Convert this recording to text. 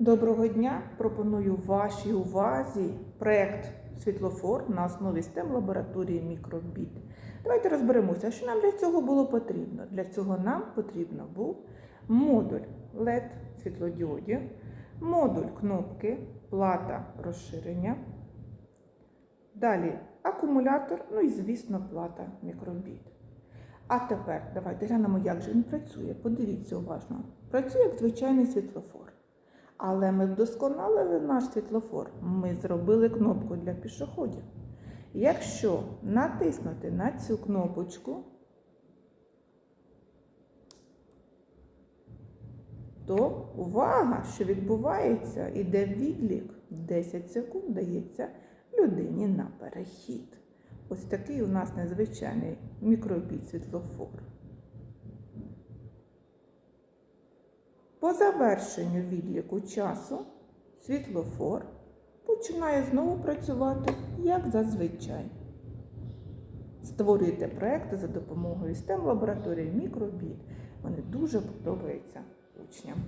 Доброго дня! Пропоную вашій увазі проєкт світлофор на основі STEM лабораторії мікробіт. Давайте розберемося, що нам для цього було потрібно. Для цього нам потрібно був модуль LED світлодіодів, модуль кнопки, плата розширення. Далі акумулятор, ну і, звісно, плата мікробіт. А тепер давайте глянемо, як же він працює. Подивіться уважно. Працює як звичайний світлофор. Але ми вдосконалили наш світлофор. Ми зробили кнопку для пішоходів. Якщо натиснути на цю кнопочку, то увага, що відбувається, іде відлік 10 секунд дається людині на перехід. Ось такий у нас незвичайний мікробіт світлофор. По завершенню відліку часу світлофор починає знову працювати, як зазвичай. Створюйте проекти за допомогою STEM лабораторії мікробіт. Вони дуже подобаються учням.